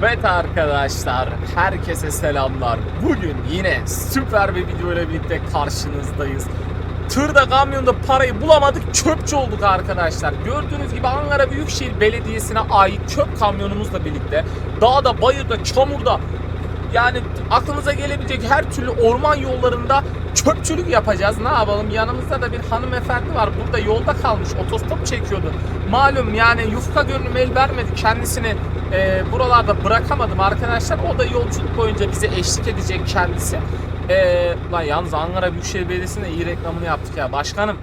Evet arkadaşlar, herkese selamlar. Bugün yine süper bir video ile birlikte karşınızdayız. Tırda kamyonda parayı bulamadık, çöpçü olduk arkadaşlar. Gördüğünüz gibi Ankara Büyükşehir Belediyesi'ne ait çöp kamyonumuzla birlikte dağda, bayırda, çamurda yani aklınıza gelebilecek her türlü orman yollarında çöpçülük yapacağız. Ne yapalım? Yanımızda da bir hanımefendi var. Burada yolda kalmış. Otostop çekiyordu. Malum yani yufka gönlüm el vermedi. Kendisini e, buralarda bırakamadım arkadaşlar. O da yolculuk boyunca bize eşlik edecek kendisi. E, lan yalnız Ankara Büyükşehir Belediyesi'nde iyi reklamını yaptık ya. Başkanım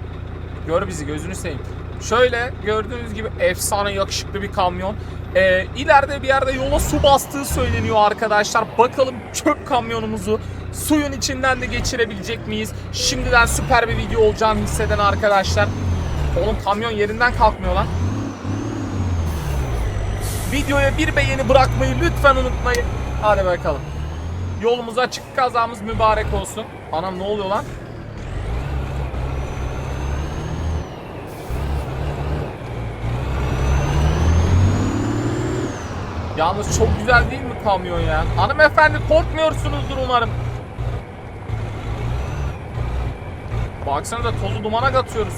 gör bizi gözünü seveyim. Şöyle gördüğünüz gibi efsane yakışıklı bir kamyon. Ee, ileride bir yerde yola su bastığı söyleniyor arkadaşlar. Bakalım çöp kamyonumuzu suyun içinden de geçirebilecek miyiz? Şimdiden süper bir video olacağını hisseden arkadaşlar. Oğlum kamyon yerinden kalkmıyor lan. Videoya bir beğeni bırakmayı lütfen unutmayın. Hadi bakalım. Yolumuz açık, kazamız mübarek olsun. Anam ne oluyor lan? Yalnız çok güzel değil mi kamyon ya? Hanımefendi korkmuyorsunuzdur umarım. Baksana da tozu dumana katıyoruz.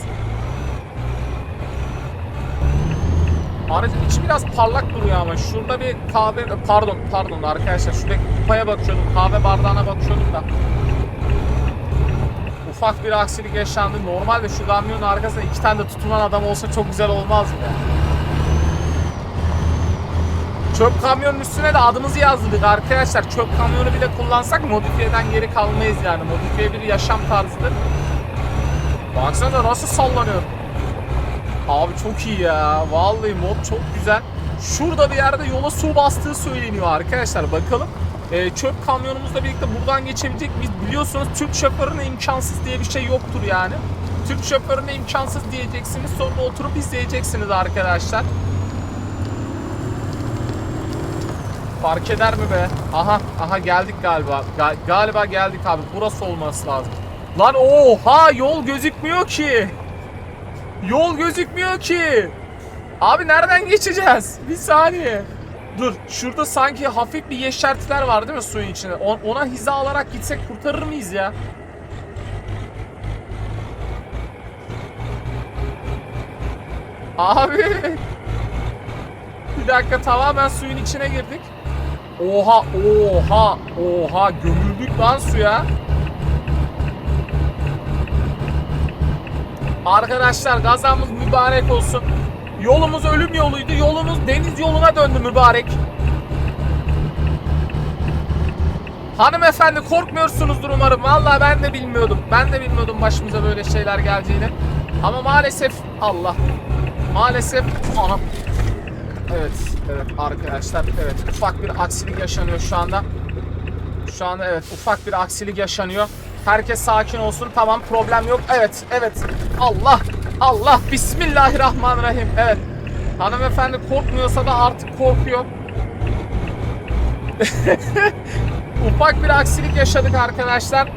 Aracın içi biraz parlak duruyor ama şurada bir kahve pardon pardon arkadaşlar şuradaki kupaya bakıyordum kahve bardağına bakıyordum da ufak bir aksilik yaşandı. Normalde şu kamyonun arkasında iki tane de tutulan adam olsa çok güzel olmaz mı? Çöp kamyonun üstüne de adımızı yazdırdık arkadaşlar. Çöp kamyonu bile kullansak modifiyeden geri kalmayız yani. Modifiye bir yaşam tarzıdır. Baksana nasıl sallanıyor. Abi çok iyi ya. Vallahi mod çok güzel. Şurada bir yerde yola su bastığı söyleniyor arkadaşlar. Bakalım. Ee, çöp kamyonumuzla birlikte buradan geçebilecek miyiz? Biliyorsunuz Türk şoförüne imkansız diye bir şey yoktur yani. Türk şoförüne imkansız diyeceksiniz. Sonra oturup izleyeceksiniz arkadaşlar. Fark eder mi be? Aha, aha geldik galiba. Ga- galiba geldik abi. Burası olması lazım. Lan oha yol gözükmüyor ki. Yol gözükmüyor ki. Abi nereden geçeceğiz? Bir saniye. Dur şurada sanki hafif bir yeşertiler var değil mi suyun içinde? Ona hiza alarak gitsek kurtarır mıyız ya? Abi. Bir dakika tamamen suyun içine girdik. Oha oha oha gömüldük lan suya. Arkadaşlar gazamız mübarek olsun. Yolumuz ölüm yoluydu. Yolumuz deniz yoluna döndü mübarek. Hanımefendi korkmuyorsunuzdur umarım. Vallahi ben de bilmiyordum. Ben de bilmiyordum başımıza böyle şeyler geleceğini. Ama maalesef Allah. Maalesef aha. Evet, evet arkadaşlar. Evet, ufak bir aksilik yaşanıyor şu anda. Şu anda evet, ufak bir aksilik yaşanıyor. Herkes sakin olsun. Tamam, problem yok. Evet, evet. Allah, Allah. Bismillahirrahmanirrahim. Evet. Hanımefendi korkmuyorsa da artık korkuyor. ufak bir aksilik yaşadık arkadaşlar.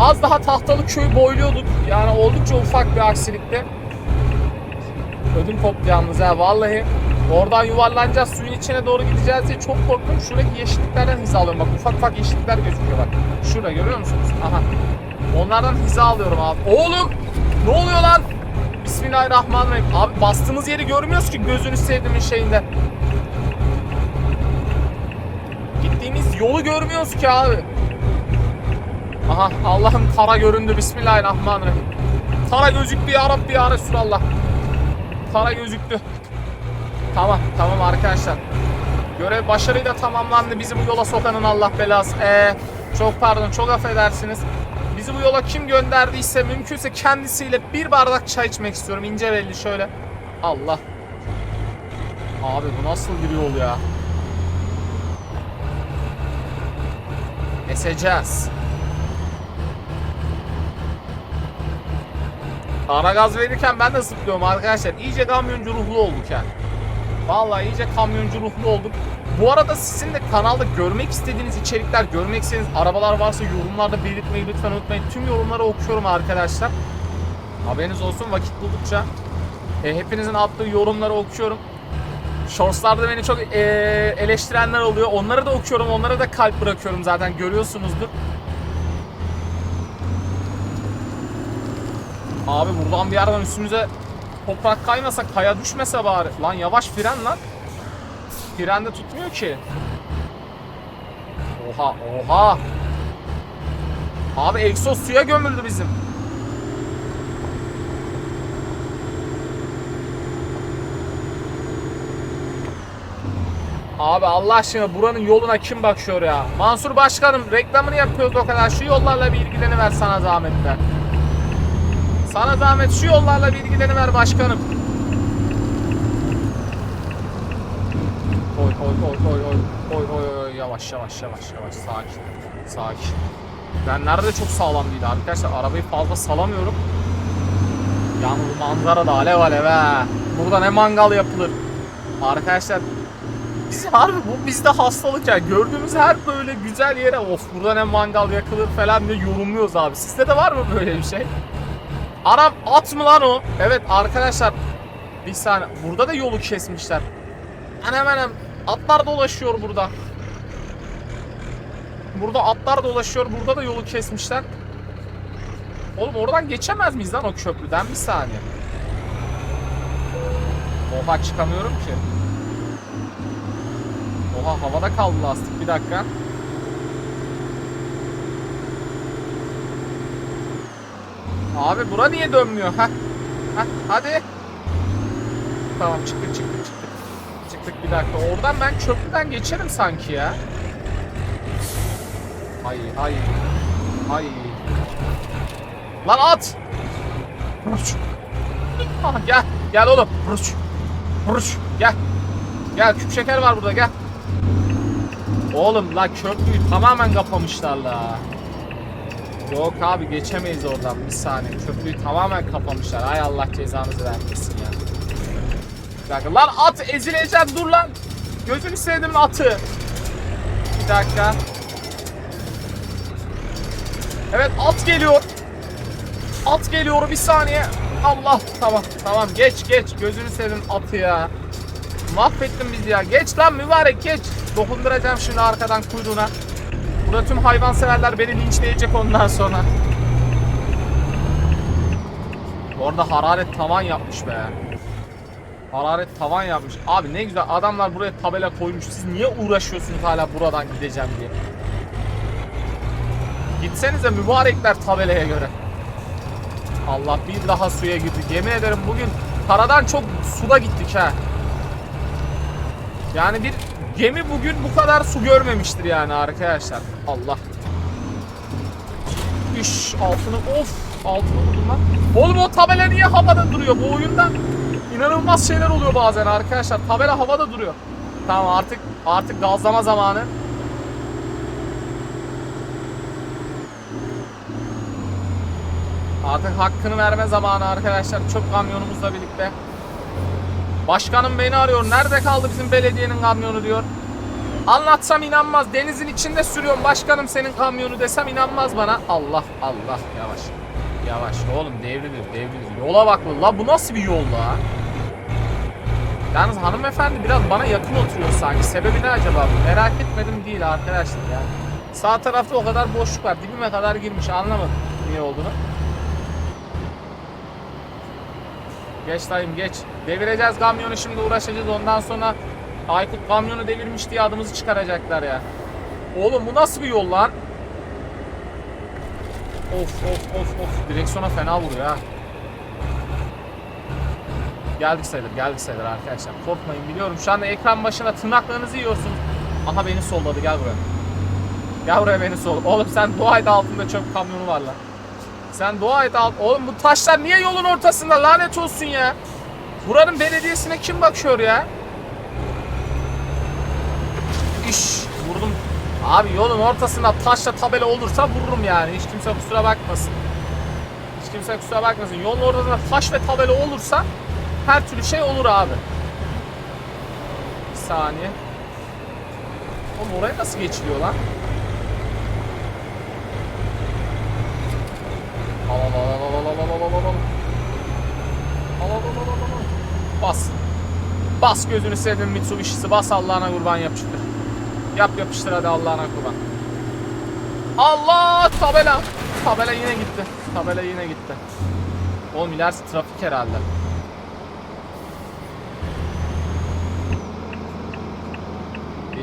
Az daha tahtalı köyü boyluyorduk. Yani oldukça ufak bir aksilikti. Ödüm koptu yalnız ha vallahi. Oradan yuvarlanacağız suyun içine doğru gideceğiz diye çok korktum. Şuradaki yeşilliklerden hiza alıyorum. Bak ufak ufak yeşillikler gözüküyor bak. Şurada görüyor musunuz? Aha. Onlardan hiza alıyorum abi. Oğlum! Ne oluyor lan? Bismillahirrahmanirrahim. Abi bastığımız yeri görmüyoruz ki gözünü sevdiğimin şeyinde. Gittiğimiz yolu görmüyoruz ki abi. Aha Allah'ım kara göründü. Bismillahirrahmanirrahim. Kara gözüktü ya Rabbi ya Resulallah. Kara gözüktü. Tamam tamam arkadaşlar. Görev başarıyla tamamlandı. Bizi bu yola sokanın Allah belası. Ee, çok pardon çok affedersiniz. Bizi bu yola kim gönderdiyse mümkünse kendisiyle bir bardak çay içmek istiyorum. İnce belli şöyle. Allah. Abi bu nasıl bir yol ya? Eseceğiz. Ara gaz verirken ben de zıplıyorum arkadaşlar. İyice kamyoncu ruhlu olduk yani. Vallahi iyice kamyoncu ruhlu olduk. Bu arada sizin de kanalda görmek istediğiniz içerikler, görmek istediğiniz arabalar varsa yorumlarda belirtmeyi lütfen unutmayın. Tüm yorumları okuyorum arkadaşlar. Haberiniz olsun vakit buldukça. E, hepinizin attığı yorumları okuyorum. Shorts'larda beni çok e, eleştirenler oluyor. Onları da okuyorum, onlara da kalp bırakıyorum zaten görüyorsunuzdur. Abi buradan bir yerden üstümüze toprak kaymasa, kaya düşmese bari. Lan yavaş fren lan. Fren de tutmuyor ki. Oha, oha. Abi egzoz suya gömüldü bizim. Abi Allah aşkına buranın yoluna kim bakıyor ya? Mansur Başkanım reklamını yapıyoruz o kadar. Şu yollarla bir ilgileniver sana zahmetle. Sana zahmet şu yollarla bir ilgileniver başkanım. Oy oy oy oy oy oy oy oy yavaş yavaş yavaş yavaş sakin sakin. Ben nerede çok sağlam değil arkadaşlar arabayı fazla salamıyorum. Yalnız manzara da alev alev he. Burada ne mangal yapılır. Arkadaşlar biz harbi bu bizde hastalık ya. Gördüğümüz her böyle güzel yere of burada ne mangal yakılır falan diye yorumluyoruz abi. Sizde de var mı böyle bir şey? Arap at mı lan o? Evet arkadaşlar bir saniye burada da yolu kesmişler. Hemen hemen atlar dolaşıyor burada. Burada atlar dolaşıyor. Burada da yolu kesmişler. Oğlum oradan geçemez miyiz lan o köprüden? Bir saniye. Oha çıkamıyorum ki. Oha havada kaldı lastik. Bir dakika. Abi bura niye dönmüyor? Heh. Heh, hadi. Tamam çıktık çıktık çıktık. Çıktık bir dakika. Oradan ben köprüden geçerim sanki ya. Ay ay. Ay. Lan at. Ruç. Ah, gel. Gel oğlum. Ruç. Ruç. Gel. Gel küp şeker var burada gel. Oğlum la köprüyü tamamen kapamışlar la. Yok abi geçemeyiz oradan bir saniye. Köprüyü tamamen kapamışlar. Ay Allah cezanızı vermesin ya. Bir dakika lan at ezileceğim dur lan. Gözünü sevdim atı. Bir dakika. Evet at geliyor. At geliyor bir saniye. Allah tamam tamam geç geç gözünü sevdim atı ya. Mahvettin bizi ya. Geç lan mübarek geç. Dokunduracağım şimdi arkadan kuyruğuna. Burada tüm hayvanseverler beni linçleyecek ondan sonra. Bu arada hararet tavan yapmış be. Hararet tavan yapmış. Abi ne güzel adamlar buraya tabela koymuş. Siz niye uğraşıyorsunuz hala buradan gideceğim diye. Gitsenize mübarekler tabelaya göre. Allah bir daha suya girdik. Yemin ederim bugün karadan çok suda gittik ha. Yani bir gemi bugün bu kadar su görmemiştir yani arkadaşlar. Allah. İş altını of altını vurdum lan. Oğlum o tabela niye havada duruyor bu oyunda? İnanılmaz şeyler oluyor bazen arkadaşlar. Tabela havada duruyor. Tamam artık artık gazlama zamanı. Artık hakkını verme zamanı arkadaşlar. Çöp kamyonumuzla birlikte. Başkanım beni arıyor. Nerede kaldı bizim belediyenin kamyonu diyor. Anlatsam inanmaz. Denizin içinde sürüyorum başkanım senin kamyonu desem inanmaz bana. Allah Allah yavaş. Yavaş oğlum devrilir devrilir. Yola bak la bu nasıl bir yol la? Yalnız hanımefendi biraz bana yakın oturuyor sanki. Sebebi ne acaba? Merak etmedim değil arkadaşlar ya. Sağ tarafta o kadar boşluk var. Dibime kadar girmiş anlamadım niye olduğunu. Geç dayım geç. Devireceğiz kamyonu şimdi uğraşacağız ondan sonra Aykut kamyonu devirmiş diye adımızı çıkaracaklar ya. Oğlum bu nasıl bir yol lan? Of of of of. Direksiyona fena vuruyor ha. Geldik sayılır geldik sayılır arkadaşlar. Korkmayın biliyorum şu anda ekran başına tırnaklarınızı yiyorsunuz. Aha beni solladı gel buraya. Gel buraya beni sol. Oğlum sen dua et altında çöp kamyonu var lan. Sen dua et alt. Oğlum bu taşlar niye yolun ortasında lanet olsun ya. Buranın belediyesine kim bakıyor ya? İş vurdum. Abi yolun ortasında taşla tabela olursa vururum yani. Hiç kimse kusura bakmasın. Hiç kimse kusura bakmasın. Yolun ortasında taş ve tabela olursa her türlü şey olur abi. Bir saniye. Oğlum oraya nasıl geçiliyor lan? Al al al al al al al al al al al. Al al al al al. Bas. Bas gözünü sevdim Mitsubishi'si bas Allah'ına kurban yapıştır. Yap yapıştır hadi Allah'ına kurban. Allah tabela. Tabela yine gitti. Tabela yine gitti. Oğlum ilerisi trafik herhalde.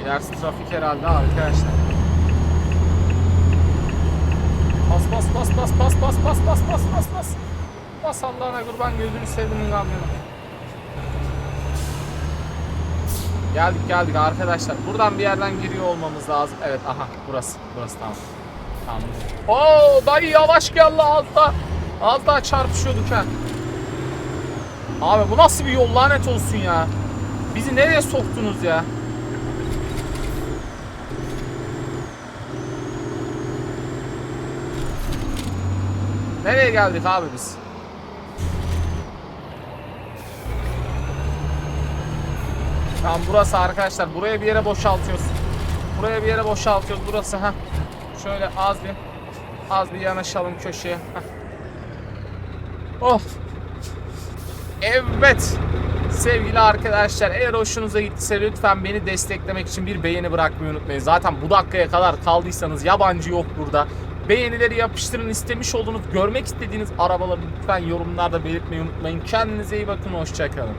İlerisi trafik herhalde arkadaşlar. Bas bas bas bas bas bas bas bas bas bas bas. Bas Allah'ına kurban gözünü sevdiğinin kamyonu. Geldik geldik arkadaşlar. Buradan bir yerden giriyor olmamız lazım. Evet aha burası. Burası tamam. Tamam. Oo dayı yavaş gel la az daha. Az daha çarpışıyorduk ha. Abi bu nasıl bir yol lanet olsun ya. Bizi nereye soktunuz ya? Nereye geldik abi biz? Tamam burası arkadaşlar. Buraya bir yere boşaltıyoruz. Buraya bir yere boşaltıyoruz. Burası ha. Şöyle az bir az bir yanaşalım köşeye. Heh. Oh. Evet. Sevgili arkadaşlar eğer hoşunuza gittiyse lütfen beni desteklemek için bir beğeni bırakmayı unutmayın. Zaten bu dakikaya kadar kaldıysanız yabancı yok burada. Beğenileri yapıştırın istemiş olduğunuz görmek istediğiniz arabaları lütfen yorumlarda belirtmeyi unutmayın. Kendinize iyi bakın hoşçakalın.